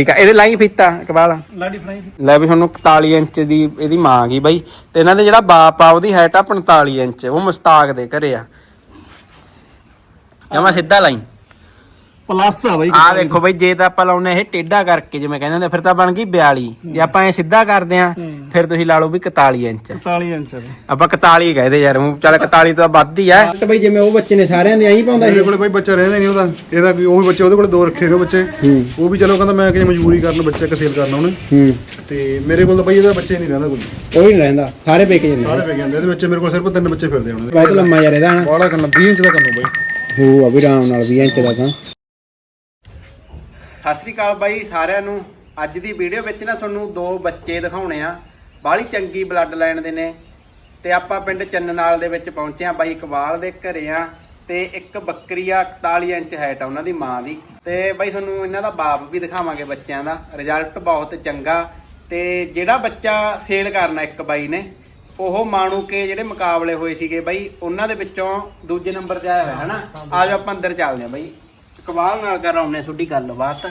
ਠੀਕ ਆ ਇਹਦੇ ਲਾਈ ਫੀਤਾ ਕਬਾਲ ਲਾਡੀ ਫਰਾਈ ਲੈ ਵੀ ਤੁਹਾਨੂੰ 41 ਇੰਚ ਦੀ ਇਹਦੀ ਮਾਂ ਗਈ ਬਾਈ। ਤੇ ਇਹਨਾਂ ਦੇ ਜਿਹੜਾ ਬਾਪ ਆ ਉਹਦੀ ਹਾਈਟ ਆ 45 ਇੰਚ ਉਹ ਮੁਸਤਾਕ ਦੇ ਘਰੇ ਆ। ਜਮਾ ਸਿੱਧਾ ਲਾਈ। ਪਲੱਸ ਆ ਬਾਈ ਆ ਦੇਖੋ ਬਾਈ ਜੇ ਤਾਂ ਆਪਾਂ ਲਾਉਨੇ ਇਹ ਟੇਢਾ ਕਰਕੇ ਜਿਵੇਂ ਕਹਿੰਦੇ ਹੁੰਦੇ ਫਿਰ ਤਾਂ ਬਣ ਗਈ 42 ਜੇ ਆਪਾਂ ਇਹ ਸਿੱਧਾ ਕਰਦੇ ਆ ਫਿਰ ਤੁਸੀਂ ਲਾ ਲਓ ਵੀ 41 ਇੰਚ। 45 ਇੰਚ ਆ ਆਪਾਂ 41 ਕਹਦੇ ਯਾਰ ਮੂੰਹ ਚੱਲ 41 ਤੋਂ ਵੱਧ ਹੀ ਆ। ਬਈ ਜਿਵੇਂ ਉਹ ਬੱਚੇ ਨੇ ਸਾਰਿਆਂ ਦੇ ਆਈ ਪਾਉਂਦਾ ਇਹਦੇ ਕੋਲੇ ਕੋਈ ਬੱਚਾ ਰਹਿੰਦਾ ਨਹੀਂ ਉਹਦਾ। ਇਹਦਾ ਕੋਈ ਉਹੀ ਬੱਚੇ ਉਹਦੇ ਕੋਲੇ ਦੋ ਰੱਖੇ ਨੇ ਬੱਚੇ। ਉਹ ਵੀ ਚਲੋ ਕਹਿੰਦਾ ਮੈਂ ਕਿ ਮਜਬੂਰੀ ਕਰਨ ਬੱਚੇ ਇੱਕ ਸੇਲ ਕਰਨਾ ਉਹਨੇ। ਤੇ ਮੇਰੇ ਕੋਲ ਤਾਂ ਬਈ ਇਹਦਾ ਬੱਚੇ ਨਹੀਂ ਰਹਿੰਦਾ ਕੋਈ। ਕੋਈ ਨਹੀਂ ਰਹਿੰਦਾ। ਸਾਰੇ ਵੇਚ ਜਾਂਦੇ ਸਾਰੇ ਪੈ ਜਾਂਦੇ ਇਹਦੇ ਵਿੱਚ ਮੇਰੇ ਕੋਲ ਸਿਰਫ ਤਿੰਨ ਬੱਚੇ ਫਿਰਦੇ ਹੁਣ। ਬਹੁਤ ਲੰਮਾ ਯਾਰ ਇਹਦਾ ਬਾਹਲਾ ਕਰਨਾ 20 ਇੰਚ ਦਾ ਕਰਨਾ ਬਈ। ਹੋ ਅਭੀ ਆਰਾਮ ਨਾਲ 20 ਇੰਚ ਦਾ ਤਾਂ। ਸਤਿ ਸ੍ਰੀ ਅਕਾਲ ਬਾਈ ਸਾਰਿਆਂ ਨੂੰ। ਅੱਜ ਦੀ ਵੀਡੀਓ ਵਿੱਚ ਨਾ ਤੁਹਾਨੂੰ ਦੋ ਬੱਚੇ ਦਿਖਾਉਣੇ ਆ। ਬਾਹਲੀ ਚੰਗੀ ਬਲੱਡ ਲਾਈਨ ਦੇ ਨੇ। ਤੇ ਆਪਾਂ ਪਿੰਡ ਚੰਨਨਾਲ ਦੇ ਵਿੱਚ ਪਹੁੰਚੇ ਆ ਬਾਈ ਇਕਬਾਲ ਦੇ ਘਰੇ ਆ। ਤੇ ਇੱਕ ਬੱਕਰੀ ਆ 41 ਇੰਚ ਹਾਈਟ ਆ ਉਹਨਾਂ ਦੀ ਮਾਂ ਦੀ। ਤੇ ਬਾਈ ਤੁਹਾਨੂੰ ਇਹਨਾਂ ਦਾ ਬਾਪ ਵੀ ਦਿਖਾਵਾਂਗੇ ਬੱਚਿਆਂ ਦਾ। ਰਿਜ਼ਲਟ ਬਹੁਤ ਚੰਗਾ। ਤੇ ਜਿਹੜਾ ਬੱਚਾ ਸੇਲ ਕਰਨਾ ਇੱਕ ਬਾਈ ਨੇ, ਉਹ ਮਾਣੂ ਕੇ ਜਿਹੜੇ ਮੁਕਾਬਲੇ ਹੋਏ ਸੀਗੇ ਬਾਈ, ਉਹਨਾਂ ਦੇ ਵਿੱਚੋਂ ਦੂਜੇ ਨੰਬਰ ਤੇ ਆਇਆ ਹੋਇਆ ਹੈ ਨਾ ਆਜੋ ਆਪਾਂ ਅੰਦਰ ਚੱਲਦੇ ਆ ਬਾਈ। ਇਕਬਾਲ ਨਾਲ ਕਰਾਉਣੇ ਤੁਹਾਡੀ ਗੱਲਬਾਤ।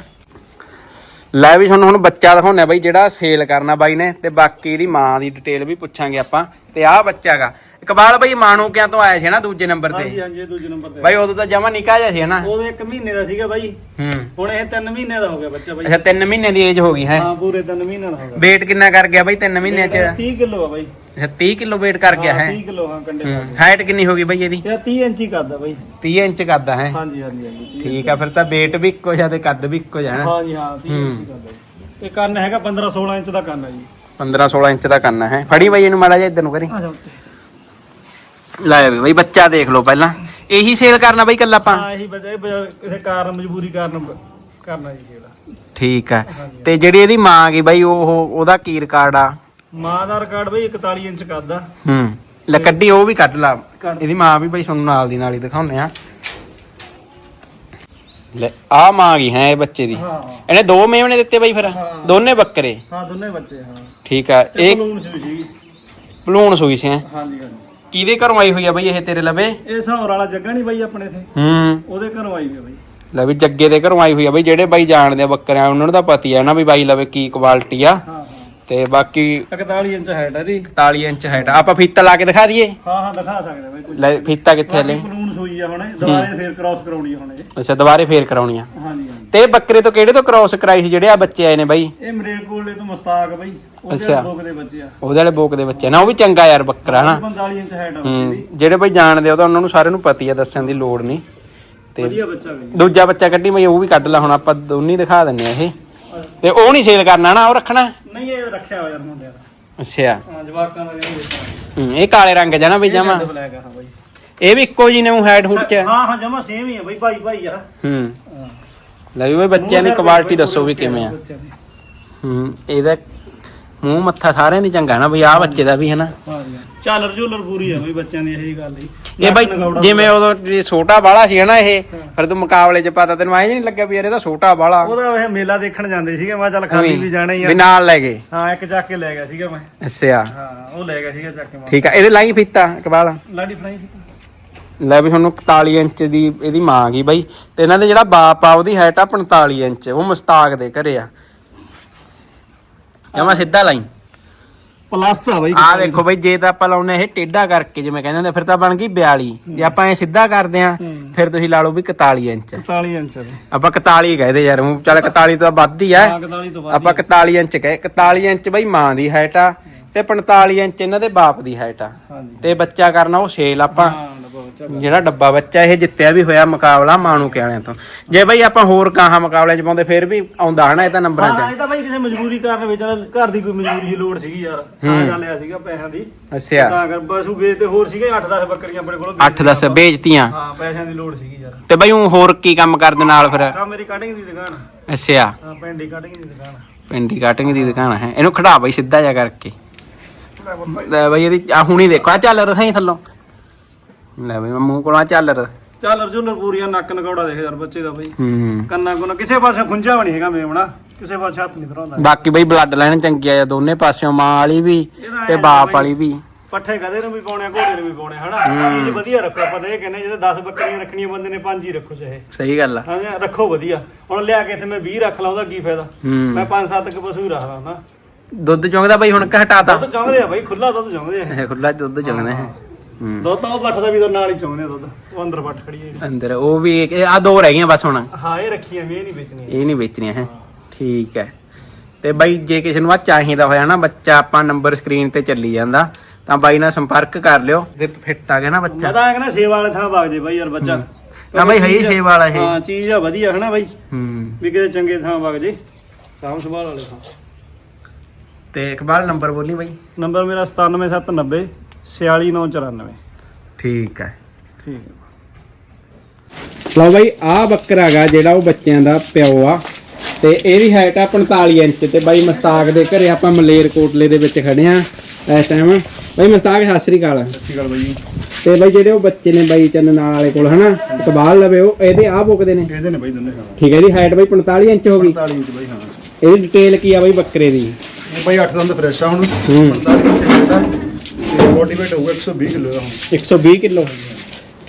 ਲੈ ਵੀ ਤੁਹਾਨੂੰ ਹੁਣ ਬੱਚਾ ਦਿਖਾਉਣਾ ਬਾਈ ਜਿਹੜਾ ਸੇਲ ਕਰਨਾ ਬਾਈ ਨੇ ਤੇ ਬਾਕੀ ਇਹਦੀ ਮਾਂ ਦੀ ਡਿਟੇਲ ਵੀ ਪੁੱਛਾਂਗੇ ਆਪਾਂ। ਤੇ ਆਹ ਬੱਚਾ ਹੈਗਾ। ਇਕਬਾਲ ਬਾਈ ਮਾਣੂ ਕਿਆਂ ਤੋਂ ਆਇਆ ਸੀ ਨਾ ਦੂਜੇ ਨੰਬਰ ਹਾਂਜੀ ਤੇ? ਹਾਂਜੀ ਇਹ ਦੂਜੇ ਨੰਬਰ ਤੇ। ਬਾਈ ਉਦੋਂ ਤਾਂ ਜਮਾ ਨਿਕਾ ਜਿਹਾ ਸੀ ਨਾ ਉਹਦੇ 1 ਮਹੀਨੇ ਦਾ ਸੀਗਾ ਬਾਈ। ਹੂੰ। ਹੁਣ ਇਹ 3 ਮਹੀਨੇ ਦਾ ਹੋ ਗਿਆ ਬੱਚਾ ਬਾਈ। ਅੱਛਾ 3 ਮਹੀਨੇ ਦੀ ਏਜ ਹੋ ਗਈ ਹੈ। ਹਾਂ ਪੂਰੇ 3 ਮਹੀਨੇ ਦਾ ਹੋ ਗਿਆ। Weight ਕਿੰਨਾ ਕਰ ਗਿਆ ਬਾਈ 3 ਮਹੀਨਿਆਂ ਚ? 30 ਕਿਲੋ ਆ ਬਾਈ। ਅੱਛਾ 30 ਕਿਲੋ weight ਕਰ ਗਿਆ ਹੈ 30 ਕਿਲੋ ਹਾਂ ਕੰਡੇ ਹੂੰ। ਹਾਈਟ ਕਿੰਨੀ ਹੋ ਗਈ ਬਾਈ ਇਹਦੀ? ਤੇ 30 ਇੰਚ ਹੀ ਕਰਦਾ ਬਾਈ। 30 ਇੰਚ ਕਰਦਾ ਹੈ। ਹਾਂਜੀ ਹਾਂਜੀ ਹਾਂਜੀ ਠੀਕ ਆ ਫਿਰ ਤਾਂ weight ਵੀ ਇੱਕੋ ਜਿਹਾ ਤੇ ਕੱਦ ਵੀ ਇੱਕੋ ਜਿਹਾ ਹੈ ਹਾਂਜੀ ਹਾਂ 30 ਇੰਚ ਹੀ ਕਰਦਾ ਇਹ ਕੰਨ ਹੈਗਾ 15 16 ਇੰਚ ਦਾ ਕੰਨ ਹੈ ਜੀ। 15 16 ਇੰਚ ਦਾ ਕਰਨਾ ਹੈ। ਫੜੀ ਬਾਈ ਇਹਨੂੰ ਮਾੜਾ ਜਿਹਾ ਇੱਧਰ ਨੂੰ ਕਰੀ। ਲੈ ਬਾਈ ਬੱਚਾ ਦੇਖ ਲਓ ਪਹਿਲਾਂ। ਇਹੀ ਸੇਲ ਕਰਨਾ ਬਾਈ ਕੱਲਾ ਆਪਾਂ। ਹਾਂ ਇਹੀ ਇਹ ਕਿਸੇ ਕਾਰਨ ਮਜਬੂਰੀ ਕਾਰਨ ਕਰਨਾ ਜੀ ਜਿਹੜਾ ਠੀਕ ਆ ਤੇ ਜਿਹੜੀ ਇਹਦੀ ਮਾਂ ਗਈ ਬਾਈ ਉਹ ਉਹਦਾ ਕੀ ਰਿਕਾਰਡ ਆ? ਮਾਂ ਦਾ ਰਿਕਾਰਡ ਬਾਈ 41 ਇੰਚ ਕਰਦਾ ਹੂੰ। ਲੈ ਕੱਢੀ ਉਹ ਵੀ ਕੱਢ ਲਾ। ਇਹਦੀ ਮਾਂ ਵੀ ਬਾਈ ਤੁਹਾਨੂੰ ਨਾਲ ਦੀ ਨਾਲ ਹੀ ਦਿਖਾਉਂਦੇ ਆ। ਲੈ ਆ ਮਾਂ ਗਈ ਹੈ ਇਹ ਬੱਚੇ ਦੀ? ਹਾਂ। ਇਹਨੇ ਦੋ ਮੇਵਣੇ ਦਿੱਤੇ ਬਾਈ ਫਿਰ। ਦੋਨੇ ਬੱਕਰੇ? ਹਾਂ ਦੋਨੇ ਬੱਚੇ ਹਾਂ। ਠੀਕ ਆ। ਤੇ ਇਹ ਬਲੂਨ ਸੀ ਸੀ ਭਲੂਣ ਸੂਈ ਸੀ ਹੈਂ। ਹਾਂਜੀ ਹਾਂਜੀ। ਕਿਹਦੇ ਘਰੋਂ ਆਈ ਹੋਈ ਆ ਬਾਈ ਇਹ ਤੇਰੇ ਲਵੇ? ਇਹ ਸਹੌਰ ਵਾਲਾ ਜੱਗਾ ਨਹੀਂ ਬਾਈ ਆਪਣੇ ਇੱਥੇ? ਹੂੰ। ਉਹਦੇ ਘਰੋਂ ਆਈ ਹੈ ਬਾਈ। ਲੈ ਵੀ ਜੱਗੇ ਦੇ ਘਰੋਂ ਆਈ ਹੋਈ ਆ ਬਈ ਜਿਹੜੇ ਬਾਈ ਜਾਣਦੇ ਆ ਬੱਕਰਿਆਂ ਉਹਨਾਂ ਨੂੰ ਤਾਂ ਪਤੀ ਆ ਨਾ ਵੀ ਬਾਈ ਲਵੇ ਕੀ ਕੁਆਲਿਟੀ ਆ। ਹਾਂ। ਤੇ ਬਾਕੀ 41 ਇੰਚ ਹਾਈਟ ਹੈ ਦੀ 41 ਇੰਚ ਹਾਈਟ ਆਪਾਂ ਫੀਤਾ ਲਾ ਕੇ ਦਿਖਾ ਦਈਏ? ਹਾਂ ਹਾਂ ਦਿਖਾ ਸਕਦੇ ਬਾਈ ਲੈ ਫੀਤਾ ਕਿੱਥੇ ਲੈ? ਬਲੂਨ ਸੂਈ ਆ ਹੁਣ ਦੁਬਾਰੇ ਫੇਰ ਕ੍ਰਾਸ ਕਰਾਉਣੀ ਆ ਹੁਣ ਇਹ। ਅੱਛਾ ਦੁਬਾਰੇ ਫੇਰ ਕਰਾਉਣੀ ਆ। ਹਾਂਜੀ ਹਾਂਜੀ। ਤੇ ਇਹ ਬੱਕਰੇ ਤੋਂ ਕਿਹੜੇ ਤੋਂ ਕ੍ਰਾਸ ਕਰਾਈ ਸੀ ਜਿਹੜੇ ਆ ਬੱਚੇ ਆਏ ਨੇ ਬਾਈ? ਇਹ ਮਰੇਲ ਕੋਲੇ ਤੋਂ ਮਸਤਾਕ ਬਾਈ। ਉਹਦੇ ਅੱਛਾ। ਲੋਕ ਦੇ ਬੱਚੇ ਆ। ਉਹਦੇ ਵਾਲੇ ਬੋਕ ਦੇ ਬੱਚੇ ਨਾ ਉਹ ਵੀ ਚੰਗਾ ਯਾਰ ਬੱਕਰਾ ਨਾ 45 ਇੰਚ ਹਾਈਟ ਆ ਬੱਚੇ ਦੀ। ਜਿਹੜੇ ਬਾਈ ਜਾਣਦੇ ਆ ਉਹ ਤਾਂ ਉਹਨਾਂ ਨੂੰ ਸਾਰਿਆਂ ਨੂੰ ਪਤੀ ਆ ਦੱਸਣ ਦੀ ਲੋੜ ਨਹੀਂ। ਤੇ ਵਧੀਆ ਬੱਚਾ ਬਾਈ ਦੂਜਾ ਬੱਚਾ ਕੱਢੀ ਬਈ ਉਹ ਵੀ ਕੱਢ ਲਾ। ਹੁਣ ਆਪਾਂ ਦੋਨੇ ਦਿਖਾ ਦਿੰਨੇ ਆ ਇਹ। ਤੇ ਉਹ ਨਹੀਂ ਸੇਲ ਕਰਨਾ ਨਾ ਉਹ ਰੱਖਣਾ? ਨਹੀਂ ਇਹ ਰੱਖਿਆ ਹੋਇਆ ਯਾਰ ਮੁੰਡਿਆਂ ਦਾ ਅੱਛਾ। ਹਾਂ ਜਵਾਕਾਂ ਦਾ ਵੇਚਣਾ ਹੂੰ, ਇਹ ਕਾਲੇ ਰੰਗ ਜਨਾ ਬਈ ਜਮਾ। ਬਲੈਕ ਆ ਹਾਂ ਬਾਈ। ਇਹ ਵੀ ਇੱਕੋ ਜੀ ਨੇ ਉਹ ਹੈਡ ਹੁੱਡ ਚ ਹਾਂ ਹਾਂ ਜਮਾ ਸੇਮ ਹੀ ਆ ਬਾਈ ਭਾਈ ਭਾਈ ਆ। ਹੂੰ। ਹਾਂ। ਲੈ ਵੀ ਬਈ ਬੱਚਿਆਂ ਦੀ ਕੁਆਲਿਟੀ ਦੱਸੋ ਵੀ ਕਿਵੇਂ ਆ। ਬੱਚਿਆਂ ਦੀ। ਹੂੰ ਇਹਦਾ ਮੂੰਹ ਮੱਥਾ ਸਾਰਿਆਂ ਦੀ ਚੰਗਾ ਨਾ ਬਈ ਆਹ ਬੱਚੇ ਦਾ ਵੀ ਹੈ ਨਾ ਹਾਂ ਜੀ ਝਾਲਰ ਪੂਰੀ ਆ ਬਾਈ ਬੱਚਿਆਂ ਦੀ ਇਹ ਗੱਲ ਹੀ ਇਹ ਬਈ ਜਿਵੇਂ ਉਦੋਂ ਜੇ ਛੋਟਾ ਬਾਲਾ ਸੀ ਨਾ ਇਹ ਫਿਰ ਤੂੰ ਮੁਕਾਬਲੇ 'ਚ ਪਤਾ ਤੈਨੂੰ ਐਂ ਨਹੀਂ ਲੱਗਿਆ ਵੀ ਯਾਰ ਇਹਦਾ ਛੋਟਾ ਬਾਲਾ ਉਹਦਾ ਇਹ ਮੇਲਾ ਦੇਖਣ ਜਾਂਦੇ ਸੀਗੇ ਮੈਂ ਚੱਲ ਖਾਲੀ ਵੀ ਜਾਣਾ ਹੀ ਵੀ ਆ ਨਾਲ ਲੈ ਗਏ। ਹਾਂ ਇੱਕ ਚੱਕ ਕੇ ਲੈ ਗਿਆ ਸੀਗਾ ਮੈਂ। ਅੱਛਾ। ਹਾਂ ਉਹ ਲੈ ਗਿਆ ਸੀਗਾ ਚੱਕ ਕੇ ਠੀਕ ਆ ਇਹਦੇ ਲਾਈ ਫੀਤਾ ਇਕਬਾਲ। ਲਾਡੀ ਫਰਾਈ ਸੀ। ਲੈ ਵੀ ਤੁਹਾਨੂੰ 41 ਇੰਚ ਦੀ ਇਹਦੀ ਮਾਂ ਗਈ ਬਾਈ। ਤੇ ਇਹਨਾਂ ਦੇ ਜਿਹੜਾ ਬਾਪ ਆ ਉਹਦੀ ਹਾਈਟ ਆ 45 ਇੰਚ ਉਹ ਮੁਸਤਾਕ ਦੇ ਘਰੇ ਆ। ਜਮਾ ਸਿੱਧਾ ਲਾਈ। ਪਲੱਸ ਆ ਬਾਈ ਆ ਦੇਖੋ ਬਈ ਜੇ ਤਾਂ ਆਪਾਂ ਲਾਉਨੇ ਇਹ ਟੇਢਾ ਕਰਕੇ ਜਿਵੇਂ ਕਹਿੰਦੇ ਹੁੰਦੇ ਫਿਰ ਤਾਂ ਬਣ ਗਈ 42 ਜੇ ਆਪਾਂ ਇਹ ਸਿੱਧਾ ਕਰਦੇ ਆ ਫਿਰ ਤੁਸੀਂ ਲਾ ਲਓ ਵੀ 41 ਇੰਚ। 41 ਇੰਚ ਦੇ ਆਪਾਂ 41 ਕਹਦੇ ਯਾਰ ਮੂੰਹ ਚੱਲ 41 ਤੋਂ ਵੱਧ ਹੀ ਆ। ਹਾਂ 41 ਤੋਂ ਬਾਅਦ ਆਪਾਂ 41 ਇੰਚ ਕਹੇ 41 ਇੰਚ ਬਈ ਮਾਂ ਦੀ ਹਾਈਟ ਆ ਤੇ 45 ਇੰਚ ਇਹਨਾਂ ਦੇ ਬਾਪ ਦੀ ਹਾਈਟ ਆ। ਤੇ ਬੱਚਾ ਕਰਨਾ ਉਹ ਛੇਲ ਆਪਾਂ। ਜਿਹੜਾ ਡੱਬਾ ਬੱਚਾ ਇਹ ਜਿੱਤਿਆ ਵੀ ਹੋਇਆ ਮੁਕਾਬਲਾ ਮਾਣੂ ਕੇ ਵਾਲਿਆਂ ਤੋਂ। ਜੇ ਬਈ ਆਪਾਂ ਹੋਰ ਕਾਹਾਂ ਮੁਕਾਬਲੇ ਚ ਪਾਉਂਦੇ ਫਿਰ ਵੀ ਆਉਂਦਾ ਹਨਾ ਇਹ ਤਾਂ ਨੰਬਰਾਂ ਹਾਂ ਚ ਇਹ ਤਾਂ ਬਾਈ ਕਿਸੇ ਮਜਬੂਰੀ ਕਾਰਨ ਵਿੱਚ ਘਰ ਦੀ ਕੋਈ ਮਜਬੂਰੀ ਦੀ ਲੋੜ ਸੀਗੀ ਯਾਰ। ਤਾਂ ਗੱਲ ਲਿਆ ਸੀਗਾ ਪੈਸਿਆਂ ਦੀ। ਅੱਛਾ। ਤਾਂ ਕਰ ਬਸੂ ਵੇਚ ਤੇ ਹੋਰ ਸੀਗੇ 8-10 ਬੱਕਰੀਆਂ ਆਪਣੇ ਕੋਲ 8-10 ਵੇਚਤੀਆਂ। ਹਾਂ ਪੈਸਿਆਂ ਦੀ ਲੋੜ ਸੀਗੀ ਯਾਰ। ਤੇ ਬਈ ਊਂ ਹੋਰ ਕੀ ਕੰਮ ਕਰਦੇ ਨਾਲ ਫਿਰ? ਕਾ ਮੇਰੀ ਕਟਿੰਗ ਦੀ ਦੁਕਾਨ। ਅੱਛਾ। ਹਾਂ ਪੈਂਡੀ ਕਟਿੰਗ ਦੀ ਦੁਕਾਨ। ਪਿੰਡੀ ਕਟਿੰਗ ਦੀ ਦੁਕਾਨ ਹੈ। ਇਹਨੂੰ ਖੜਾ ਬਈ ਸਿੱਧਾ ਜਾ ਕਰਕੇ। ਲੈ ਬਈ ਇਹਦੀ ਆ ਹੁਣੀ ਦੇਖੋ ਆ ਚੱਲ ਰਸਾਈ ਥੱਲੋਂ। ਲੈ ਬਈ ਮੂੰਹ ਕੋਲਾਂ ਚੱਲ ਰ ਚੱਲ ਅਰਜੁਨ ਪੂਰੀਆਂ ਨੱਕ ਨਕੌੜਾ ਦੇਖ ਯਾਰ ਬੱਚੇ ਦਾ ਬਾਈ। ਹੂੰ। ਕੰਨਾ ਕੋਨਾ ਕਿਸੇ ਪਾਸੇ ਖੁੰਝਾ ਵੀ ਨਹੀਂ ਹੈਗਾ ਮੇਵਣਾ ਕਿਸੇ ਪਾਸੇ ਹੱਥ ਨਹੀਂ ਧਰਾਉਂਦਾ। ਬਾਕੀ ਬਈ ਬਲੱਡ ਲਾਈਨ ਚੰਗੀ ਆ ਦੋਨੇ ਪਾਸਿਓਂ ਮਾਂ ਵਾਲੀ ਵੀ ਇਹਦਾ ਤੇ ਐਂ ਬਾਪ ਬਈ- ਵਾਲੀ ਵੀ। ਪੱਠੇ ਗਧੇ ਨੂੰ ਵੀ ਪਾਉਣੇ ਆ ਘੋੜੇ ਨੂੰ ਵੀ ਪਾਉਣੇ ਆ, ਹਨਾ? ਚੀਜ਼ ਵਧੀਆ ਰੱਖੋ ਆਪਾਂ ਤਾਂ ਇਹ ਕਹਿੰਦੇ ਜਿਹਦੇ 10 ਬੱਕਰੀਆਂ ਰੱਖਣੀਆਂ ਬੰਦੇ ਨੇ ਪੰਜ ਹੀ ਰੱਖੋ ਚਾਹੇ। ਸਹੀ ਗੱਲ ਆ। ਹਾਂ ਰੱਖੋ ਵਧੀਆ। ਹੁਣ ਲਿਆ ਕੇ ਇੱਥੇ ਮੈਂ 20 ਰੱਖ ਲਾਂ ਉਹਦਾ ਕੀ ਫਾਇਦਾ? ਹੂੰ। ਮੈਂ 5-7 ਕ ਪਸ਼ੂ ਹੀ ਰੱਖਦਾ ਨਾ ਦੁੱਧ ਚੁੰਗਦਾ ਬਾਈ ਹੁਣ ਕਿ ਹਟਾਤਾ ਦੁੱਧ ਚਾਹੁੰਦੇ ਆ ਬਾਈ ਖੁੱਲਾ ਦੁੱਧ ਚਾਹੁੰਦੇ ਆ ਖੁੱਲਾ ਦੁੱਧ ਚੁੰਗਦੇ ਹੈ ਹੂੰ। ਦੁੱਧ ਉਹ ਪੱਠ ਦਾ ਵੀ ਤਾਂ ਨਾਲ ਹੀ ਚਾਹੁੰਦੇ ਆ ਦੁੱਧ। ਉਹ ਅੰਦਰ ਪੱਠ ਖੜੀ ਹੈ। ਅੰਦਰ ਉਹ ਵੀ ਆ ਦੋ ਰਹਿ ਗਈਆਂ ਬਸ ਹੁਣ। ਹਾਂ ਇਹ ਰੱਖੀਆਂ ਵੀ ਇਹ ਨਹੀਂ ਵੇਚਣੀਆਂ। ਇਹ ਨਹੀਂ ਵੇਚਣੀਆਂ ਹੈ। ਠੀਕ ਹੈ। ਤੇ ਬਾਈ ਜੇ ਕਿਸੇ ਨੂੰ ਆ ਚਾਹੀਦਾ ਹੋਇਆ ਨਾ ਬੱਚਾ ਆਪਾਂ ਨੰਬਰ ਸਕਰੀਨ ਤੇ ਚੱਲੀ ਜਾਂਦਾ ਤਾਂ ਬਾਈ ਨਾਲ ਸੰਪਰਕ ਕਰ ਲਿਓ। ਤੇ ਫਿੱਟ ਆ ਗਿਆ ਨਾ ਮੈਂ ਬੱਚਾ ਤਾਂ ਕਹਿੰਦਾ ਸੇਵਾ ਵਾਲੇ ਥਾਂ ਵਗ ਜੇ ਬਾਈ ਯਾਰ ਬੱਚਾ। ਨਾ ਬਾਈ ਹੈ ਹੀ ਸੇਵਾ ਵਾਲਾ ਇਹ। ਹਾਂ ਚੀਜ਼ ਆ ਵਧੀਆ ਹਨਾ ਬਾਈ? ਹੂੰ। ਵੀ ਕਿਤੇ ਚੰਗੇ ਥਾਂ ਵਗ ਜੇ। ਸਾਂਭ ਸੰਭਾਲ ਵਾਲੇ ਥਾਂ। ਤੇ ਇਕਬਾਲ ਨੰਬਰ ਬੋਲੀ ਬਾਈ। ਨੰਬਰ ਮੇਰਾ 97790 46994 ਠੀਕ ਹੈ। ਠੀਕ। ਹੈ ਲਓ ਬਾਈ ਆ ਬੱਕਰਾ ਹੈਗਾ ਜਿਹੜਾ ਉਹ ਬੱਚਿਆਂ ਦਾ ਪਿਓ ਆ ਤੇ ਇਹਦੀ ਹਾਈਟ ਆ 45 ਇੰਚ ਤੇ ਬਾਈ ਮਸਤਾਕ ਦੇ ਘਰੇ ਆਪਾਂ ਮਲੇਰ ਕੋਟਲੇ ਦੇ ਵਿੱਚ ਖੜੇ ਆ ਇਸ ਟਾਈਮ ਬਾਈ ਮਸਤਾਕ ਸਤਿ ਸ੍ਰੀ ਅਕਾਲ। ਸਤਿ ਸ਼੍ਰੀ ਅਕਾਲ ਬਾਈ ਜੀ। ਤੇ ਬਾਈ ਜਿਹੜੇ ਉਹ ਬੱਚੇ ਨੇ ਬਾਈ ਚੰਨ ਨਾਲ ਵਾਲੇ ਕੋਲ ਹਨਾ ਇਕਬਾਲ ਲਵੇ ਉਹ ਇਹਦੇ ਆ ਬੁੱਕਦੇ ਨੇ? ਇਹਦੇ ਨੇ ਬਾਈ ਦਿੰਦੇ ਹਾਂ। ਠੀਕ ਹੈ ਇਹਦੀ ਹਾਈਟ ਬਾਈ 45 ਇੰਚ ਹੋ ਗਈ। 45 ਇੰਚ ਬਾਈ ਹਾਂ। ਇਹਦੀ ਡਿਟੇਲ ਕੀ ਆ ਬਾਈ ਬੱਕਰੇ ਦੀ? ਇਹ ਬਾਈ 8 ਦੰਦ ਫਰੈਸ਼ ਆ ਹੁਣ। ਹੂੰ। 45 ਇੰਚ ਦਾ ਤੇ weight ਹੋਊਗਾ 120 ਕਿਲੋ ਦਾ ਹੁਣ। 120 ਕਿਲੋ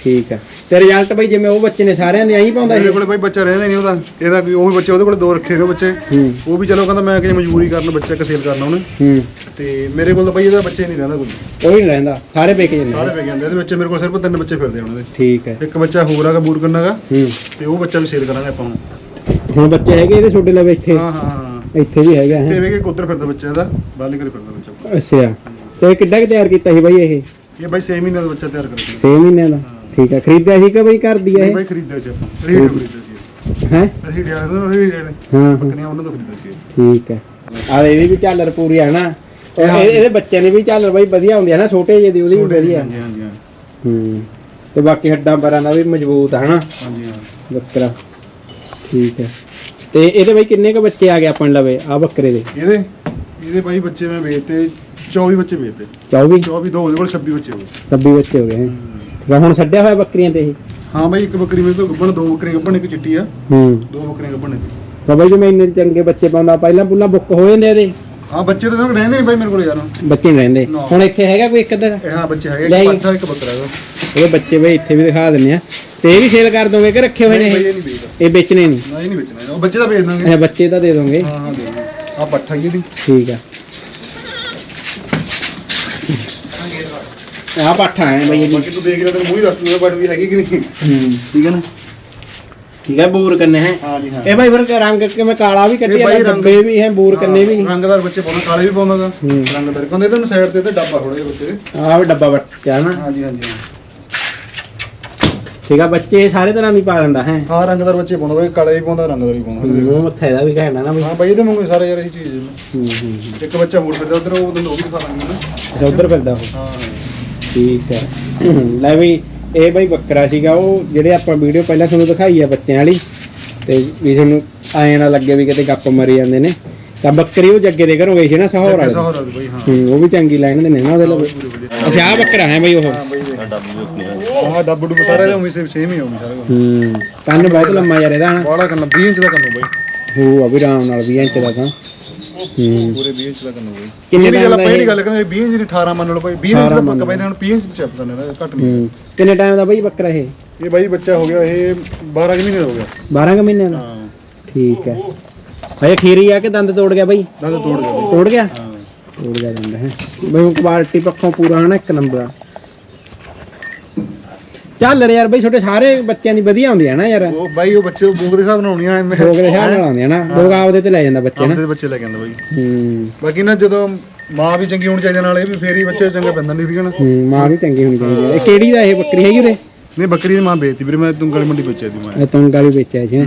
ਠੀਕ ਹੈ। ਤੇ ਰਿਜ਼ਲਟ ਬਾਈ ਜਿਵੇਂ ਉਹ ਬੱਚੇ ਨੇ ਸਾਰਿਆਂ ਦੇ ਐਂ ਪਾਉਂਦਾ ਇਹ ਕੋਲੇ ਬਾਈ ਬੱਚਾ ਰਹਿੰਦਾ ਨਹੀਂ ਉਹਦਾ। ਇਹਦਾ ਕੋਈ ਉਹੀ ਬੱਚੇ ਉਹਦੇ ਕੋਲੇ ਦੋ ਰੱਖੇ ਹੋਏ ਬੱਚੇ। ਹੂੰ। ਉਹ ਵੀ ਚਲੋ ਕਹਿੰਦਾ ਮੈਂ ਕਿ ਮਜਬੂਰੀ ਕਰਨ ਬੱਚਾ ਸੇਲ ਕਰਨਾ ਉਹਨੇ ਹੂੰ। ਤੇ ਮੇਰੇ ਕੋਲ ਤਾਂ ਬਾਈ ਇਹਦਾ ਬੱਚੇ ਨਹੀਂ ਰਹਿੰਦਾ ਕੋਈ। ਹੀ ਨਹੀਂ ਰਹਿੰਦਾ। ਸਾਰੇ ਵੇਚ ਜਾਂਦੇ। ਸਾਰੇ ਪੈ ਜਾਂਦੇ ਇਹਦੇ ਵਿੱਚ ਮੇਰੇ ਕੋਲ ਸਿਰਫ ਤਿੰਨ ਬੱਚੇ ਫਿਰਦੇ ਹੁਣ ਇਹਦੇ। ਠੀਕ ਹੈ। ਇੱਕ ਬੱਚਾ ਹੋਰ ਹੈਗਾ ਬੂਟ ਕਰਨਾਗਾ ਹੂੰ। ਤੇ ਉਹ ਬੱਚਾ ਵੀ ਸੇਲ ਕਰਾਂਗੇ ਆਪਾਂ ਹੁਣ। ਹੁਣ ਬੱਚੇ ਹੈਗੇ ਇਹਦੇ ਛੋਟੇ ਲਵੇ ਇੱਥੇ। ਹਾਂ ਹਾਂ ਹਾਂ। ਇੱਥੇ ਵੀ ਹੈਗਾ ਤੇ ਹੈ ਵੇਖੇ ਕੁੱਤਰ ਫਿਰਦਾ ਬੱਚਾ ਇਹਦਾ। ਬਾਲੀ ਕਰੇ ਫਿਰਦਾ ਬੱਚਾ। ਅੱਛਾ। ਤੇ ਇਹ ਕਿੱਡਾ ਕੁ ਤਿਆਰ ਕੀਤਾ ਸੀ ਬਾਈ ਇਹ? ਇਹ ਬਾਈ 6 ਮਹੀਨੇ ਦਾ ਬੱਚਾ ਤਿਆਰ ਕਰਕੇ 6 ਮਹੀਨਿਆਂ ਦਾ? ਠੀਕ ਹੈ ਖਰੀਦਿਆ ਸੀ ਕਿ ਬਾਈ ਘਰ ਦੀ ਹੈ ਨਹੀਂ ਬਾਈ ਖਰੀਦਿਆ ਸੀ ਆਪਾਂ। ਰੀਡ ਖਰੀਦਿਆ ਸੀ। ਹੈ? ਰੀਡ ਵਾਲੇ ਤੋਂ ਰੀਡ ਵਾਲੇ ਹਾਂ ਬੱਕਰੀਆਂ ਉਹਨਾਂ ਤੋਂ ਖਰੀਦਿਆ ਸੀ। ਠੀਕ ਹੈ ਆ ਇਹਦੀ ਵੀ ਝਾਲਰ ਪੂਰੀ ਹੈ ਨਾ। ਇਹ- ਇਹਦੇ ਬੱਚਿਆਂ ਦੀ ਵੀ ਝਾਲਰ ਬਾਈ ਵਧੀਆ ਹੁੰਦੀ ਹੈ ਨਾ ਛੋਟੇ ਜਿਹੇ ਦੀ ਉਹਦੀ ਵੀ ਵਧੀਆ। ਹਾਂਜੀ ਹਾਂਜੀ ਹਾਂ। ਹੂੰ। ਤੇ ਬਾਕੀ ਹੱਡਾਂ ਪੈਰਾਂ ਦਾ ਵੀ ਮਜ਼ਬੂਤ ਹੈ ਨਾ ਹਾਂਜੀ ਹਾਂ। ਬੱਕਰਾ। ਠੀਕ ਹੈ ਤੇ ਇਹਦੇ ਬਾਈ ਕਿੰਨੇ ਕ ਬੱਚੇ ਆ ਗਏ ਆਪਾਂ ਨੂੰ ਲਵੇ? ਆ ਬੱਕਰੇ ਦੇ। ਇਹਦੇ ਇਹਦੇ ਬਾਈ ਬੱਚੇ ਮੈਂ ਵੇਚਤੇ 24 ਬੱਚੇ ਵੇਚਤੇ 24 24 ਦੋ ਉਹਦੇ ਕੋਲ 26 ਬੱਚੇ ਹੋ ਗਏ। 26 ਬੱਚੇ ਹੋ ਗਏ ਹੈ। ਠੀਕ ਆ, ਹੁਣ ਛੱਡਿਆ ਹੋਇਆ ਬੱਕਰੀਆਂ ਤੇ ਇਹ? ਹਾਂ ਬਾਈ ਇੱਕ ਬੱਕਰੀ ਮੇਰੇ ਤੋਂ ਗੱਬਣ ਦੋ ਬੱਕਰੀਆਂ ਗੱਬਣ ਇੱਕ ਚਿੱਟੀ ਆ। ਹੂੰ। ਦੋ ਬੱਕਰੀਆਂ ਗੱਬਣ ਨੇ। ਤਾਂ ਬਾਈ ਜਿਵੇਂ ਇੰਨੇ ਚੰਗੇ ਬੱਚੇ ਪਾਉਂਦਾ ਪਹਿਲਾਂ ਪੁੱਲਾਂ ਬੁੱਕ ਹੋ ਜਾਂਦੇ ਇਹਦੇ? ਹਾਂ ਬੱਚੇ ਤਾਂ ਰਹਿੰਦੇ ਨਹੀਂ ਬਾਈ ਮੇਰੇ ਕੋਲ ਯਾਰ। ਬੱਚੇ ਨਹੀਂ ਰਹਿੰਦੇ। ਨਾ। ਹੁਣ ਇੱਥੇ ਹੈਗਾ ਕੋਈ ਇੱਕ ਅੱਧਾ ਇਹ ਹਾਂ ਬੱਚੇ ਹੈਗੇ ਲੈ ਇੱਕ ਜੀ। ਪੱਠਾ ਇੱਕ ਬੱਕਰਾ ਹੈਗਾ। ਇਹ ਬੱਚੇ ਬਈ ਇੱਥੇ ਵੀ ਦਿਖਾ ਦਿੰਨੇ ਆ। ਤੇ ਇਹ ਵੀ ਸੇਲ ਕਰ ਦੋਗੇ ਕਿ ਰੱਖੇ ਹੋਏ ਨੇ ਨਹੀਂ ਬਾਈ ਇਹ ਇਹ ਨਹੀਂ ਵੇਚਦਾ। ਇਹ ਵੇਚਣੇ ਨਹੀਂ? ਨਹੀਂ ਵੇਚਣਾ। ਉਹ ਬੱਚੇ ਦਾ ਵੇਚ ਦਾਂਗੇ। ਇਹ ਬੱਚੇ ਤਾਂ ਦੇ ਦੋਗੇ। ਹਾਂ ਹਾਂ ਦੇ ਆ ਪੱਠਾ ਹੀ ਇਹਦੀ। ਠੀਕ ਆ। ਆ ਪਾਠਾ ਹੈ ਬਈ ਇਹਦੀ ਬਾਕੀ ਤੂੰ ਦੇਖ ਰਿਹਾ ਤੈਨੂੰ ਮੂੰਹ ਹੀ ਦੱਸ ਦੂੰਗਾ ਬਟ ਵੀ ਹੈਗੀ ਕਿ ਨਹੀਂ। ਹੂੰ। ਠੀਕ ਹੈ ਨਾ? ਠੀਕ ਹੈ ਬੂਰ ਕੰਨੇ ਹੈ? ਹਾਂ ਜੀ ਹਾਂ। ਇਹ ਬਾਈ ਫਿਰ ਰੰਗ ਕਿਵੇਂ ਕਾਲਾ ਵੀ ਕੱਟਿਆ ਦਾ ਰੰਗ- ਡੱਬੇ ਵੀ ਹੈ ਬੂਰ ਕੰਨੇ ਵੀ ਰੰਗਦਾਰ ਬੱਚੇ ਪਾਉਣਾ ਕਾਲੇ ਵੀ ਪਾਉਂਦਾਗਾ ਹੂੰ। ਰੰਗਦਾਰ ਕਹਿੰਦੇ ਤਾਂ ਸਾਈਡ ਤੇ ਤੇ ਡੱਬਾ ਥੋੜਾ ਜਿਹਾ ਬੱਚੇ ਆਹ ਵੀ ਡੱਬਾ ਬੱਚਾ ਨਾ। ਹਾਂ। ਠੀਕ ਆ ਬੱਚੇ ਸਾਰੇ ਤਰ੍ਹਾਂ ਦੀ ਪਾ ਦਿੰਦਾ ਹੈ? ਹਾਂ ਰੰਗਦਾਰ ਬੱਚੇ ਪਾਉਂਦਾ ਬਾਈ ਕਾਲੇ ਵੀ ਪਾਉਂਦਾ ਰੰਗਦਾਰ ਵੀ ਪਾਉਂਦਾ। ਮੂੰਹ ਮੱਥੇ ਦਾ ਵੀ ਕਹਿਣਾ ਨਾ ਬਈ। ਹਾਂ ਬਾਈ ਇਹਦੇ ਵਾਂਗੂ ਸਾਰੇ ਯਾਰ ਇਹ ਚੀਜ਼ ਹੈ। ਹੂੰ। ਇੱਕ ਬੱਚਾ ਹੋਰ ਫਿਰਦਾ ਉਧਰ ਉਹ ਉਹ ਵੀ ਦਾਂਗੇ ਨਾ ਅੱਛਾ ਉਧਰ ਫਿਰਦਾ ਉਹ? ਹਾਂ। ਠੀਕ ਹੈ ਲੈ ਬਈ ਇਹ ਬਈ ਬੱਕਰਾ ਸੀਗਾ ਉਹ ਜਿਹੜੇ ਆਪਾਂ ਵੀਡੀਓ ਪਹਿਲਾਂ ਤੁਹਾਨੂੰ ਦਿਖਾਈ ਆ ਬੱਚਿਆਂ ਵਾਲੀ ਤੇ ਵੀ ਤੁਹਾਨੂੰ ਐਂ ਨਾ ਲੱਗੇ ਵੀ ਕਿਤੇ ਗੱਪ ਮਰੀ ਜਾਂਦੇ ਨੇ। ਤਾਂ ਬੱਕਰੀ ਉਹ ਜੱਗੇ ਦੇ ਘਰੋਂ ਗਈ ਸੀ ਨਾ ਸਹੌਰ ਵਾਲੇ। ਰਿਹਾ ਬਾਈ ਹਾਂ। ਹੂੰ ਉਹ ਵੀ ਚੰਗੀ ਲਾਈਨ ਦੇ ਨੇ ਨਾ ਉਹਦੇ ਲਈ। ਅੱਛਾ ਆ ਬੱਕਰਾ ਹੈ ਬਈ ਉਹ। ਹਾਂ ਬਾਈ ਹਾਂ ਡੱਬੂ ਡੁੱਬ ਸਾਰੇ ਦੇ ਉਮੀ ਸੇਮ ਹੀ ਆਉਂਦੇ ਸਾਰੇ ਹੂੰ ਕੰਨ ਬਹੁਤ ਲੰਮਾ ਯਾਰ ਇਹਦਾ ਹਨਾ। ਬਾਲਾ ਕਰਨਾ 20 ਇੰਚ ਦਾ ਕਰਨਾ ਬਾਈ। ਹੋ ਆ ਵੀ ਆਰਾਮ ਨਾਲ 20 ਇੰਚ ਦਾ ਤਾਂ। ਹੂੰ। ਪੂਰੇ 20 ਇੰਚ ਦਾ ਕਰਨਾ ਬਾਈ। ਕਿੰਨੇ ਕਿੰਨੀ time ਗੱਲ ਦਾ ਪਹਿਲੀ ਇਹ? ਗੱਲ ਕਹਿੰਦੇ 20 ਇੰਚ ਦੀ 18 ਮੰਨ ਲਓ ਬਾਈ। 20 ਇੰਚ ਦਾ ਪੱਕਾ ਬਾਈ ਹੁਣ 20 ਇੰਚ ਚੱਪ ਦਿੰਦੇ ਦਾ ਘੱਟ ਨਹੀਂ। ਹੂੰ ਕਿੰਨੇ ਟਾਈਮ ਦਾ ਬਈ ਬੱਕਰਾ ਇਹ? ਇਹ ਬਾਈ ਬੱਚਾ ਹੋ ਗਿਆ ਇਹ 12 ਕੁ ਮਹੀਨੇ ਦਾ ਹੋ ਗਿਆ। 12 ਕੁ ਮਹੀਨਿਆਂ ਦਾ? ਹਾਂ। ਠੀਕ ਹੈ। ਹਜੇ ਖੀਰੀ ਆ ਕਿ ਦੰਦ ਤੋੜ ਗਿਆ ਬਈ? ਦੰਦ ਤੋੜ ਗਿਆ ਤੋੜ ਗਿਆ? ਤੋੜ ਗਿਆ ਦੰਦ ਹੈ। ਬਈ ਕੁਆਲਿਟੀ ਪੱਖੋਂ ਪੂਰਾ ਹਨਾ ਇੱਕ ਨੰਬਰ ਚੱਲ ਯਾਰ ਬਈ ਛੋਟੇ ਸਾਰੇ ਬੱਚਿਆਂ ਦੀ ਵਧੀਆ ਹੁੰਦੀ ਹੈ ਨਾ ਯਾਰ। ਉਹ ਬਾਈ ਉਹ ਬੱਚੇ ਬੂਕ ਦੇ ਹਿਸਾਬ ਨਾਲ ਹੋਣੀਆਂ ਐਵੇਂ ਲੋਕ ਦੇ ਹਿਸਾਬ ਨਾਲ ਆਉਂਦੇ ਆ ਨਾ ਲੋਕ ਆਪਦੇ ਤੇ ਲੈ ਜਾਂਦਾ ਬੱਚੇ ਨਾ। ਆਪਦੇ ਬੱਚੇ ਲੈ ਆਉਂਦਾ ਬਾਈ। ਹੂੰ। ਬਾਕੀ ਨਾ ਜਦੋਂ ਮਾਂ ਵੀ ਚੰਗੀ ਹੋਣੀ ਚਾਹੀਦੀ ਨਾਲ ਇਹ ਵੀ ਫੇਰ ਹੀ ਬੱਚੇ ਚੰਗੇ ਪੈਂਦੇ ਨਹੀਂ ਠੀਕ ਹੈ ਮਾਂ ਵੀ ਚੰਗੀ ਹੋਣੀ ਚਾਹੀਦੀ ਹੈ ਇਹ ਕਿਹੜੀ ਦਾ ਇਹ ਬੱਕਰੀ ਹੈਗੀ ਉਰੇ? ਨਹੀਂ ਬੱਕਰੀ ਦੀ ਮਾਂ ਵੇਚਤੀ ਵੀਰੇ ਮੈਂ ਤੂੰ ਗਲੀ ਮੰਡੀ ਵੇਚਿਆ ਦੀ ਮੈਂ। ਇਹ ਤੁੰਗ ਵਾਲੀ ਵੇਚਿਆ ਜੀ ਹੈਂ।